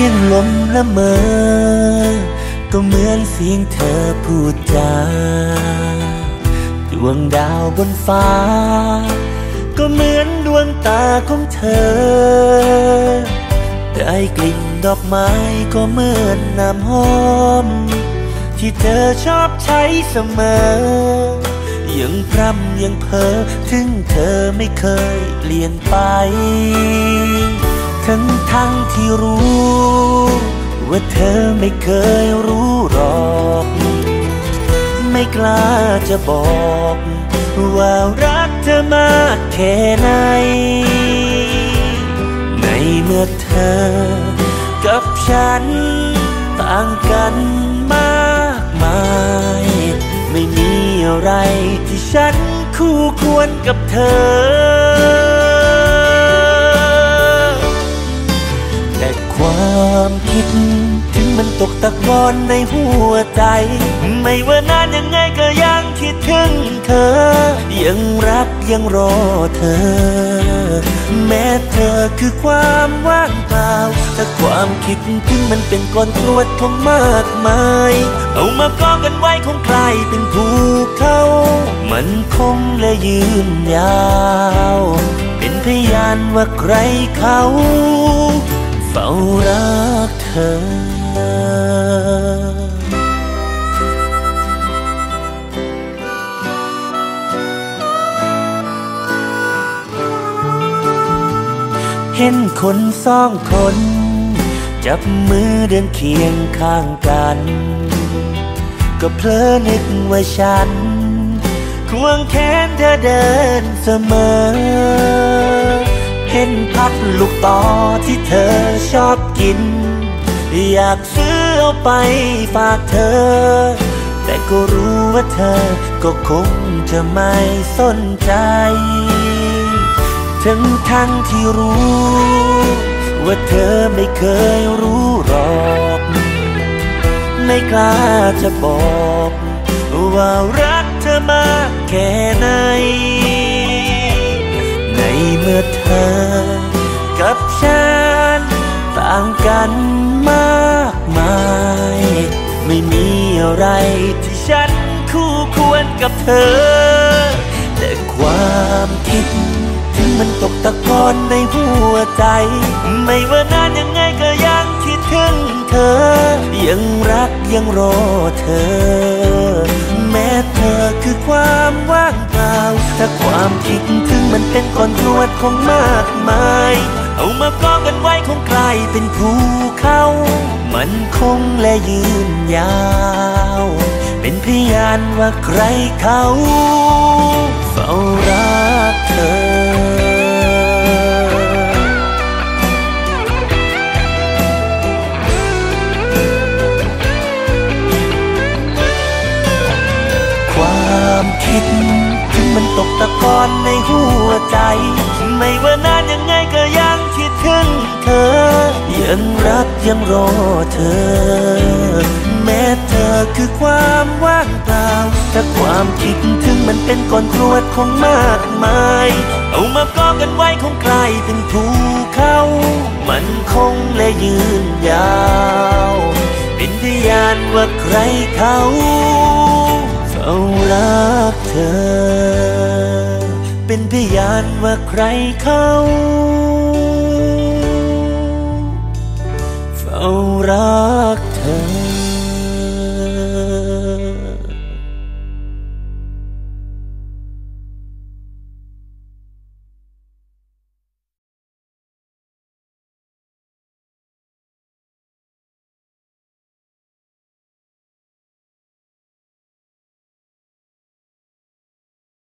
ียงลมละเมอ ก็เหมือนเสียงเธอพูดจา ดวงดาวบนฟ้า ก็เหมือนดวงตาของเธอ ได้กลิ่นดอกไม้ก็เหมือนน้ำหอม ที่เธอชอบใช้เสมอ ยังพร่ำยังเพ้อถึงเธอไม่เคยเปลี่ยนไป ทั้งทั้งที่รู้ ว่าเธอไม่เคยรู้หรอก ไม่กล้าจะบอก ว่ารักเธอมากแค่ไหน ในเมื่อเธอ กับฉัน ต่างกันมากมาย ไม่มีอะไรที่ฉันคู่ควรกับเธอ ด ถึงมันตกตะกอนในหัวใจ ไม่ว่านานยังไงก็ยังคิดถึงเธอ ยังรักยังรอเธอ แม้เธอคือความว่างเปล่าแต่ความคิดถึงมันเป็นก้อนกรวดของมากมาย เอามากองกันไว้คงกลายเป็นภูเขา มันคงและยืนยาว เป็นพยานว่าใครเขา เธอเห็นคนสองคน จับมือเดินเคียงข้างกัน ก็เพลอนึกว่าฉัน ควงแขนเธอเดินเสมอ เห็นพัดลูกต่อที่เธอชอบกิน อยากซื้อเอาไปฝากเธอ แต่ก็รู้ว่าเธอก็คงจะไม่สนใจ ทั้งทั้งที่รู้ ว่าเธอไม่เคยรู้หรอกไม่กล้าจะบอก ว่ารักเธอมากแค่ไหน ในเมื่อเธอกับฉันต่างกัน ไม่มีอะไรที่ฉันคู่ควรกับเธอ แต่ความคิดถึงมันตกตะกอนในหัวใจ ไม่ว่านานยังไงก็ยังคิดถึงเธอ ยังรักยังรอเธอ แม้เธอคือความว่างเปล่าถ้าความคิดถึงมันเป็นก้อนกรวดของมากมาย เอามากองกันไว้คงกลายเป็นภูเขา มันคงและยืนยาว เป็นพยานว่าใครเขาเฝ้ารักเธอความคิดถึงมันตกตะกอนในหัวใจ ไม่ว่านานยังไงก็ยัง ยังรักยังรอเธอ แม้เธอคือความว่างเปล่า แต่ความคิดถึงมันเป็นก้อนกรวดของมากมาย เอามากองกันไว้คงกลายเป็นภูเขา มันคงและยืนยาว เป็นพยานว่าใครเขาเฝ้ารักเธอ เป็นพยานว่าใครเขา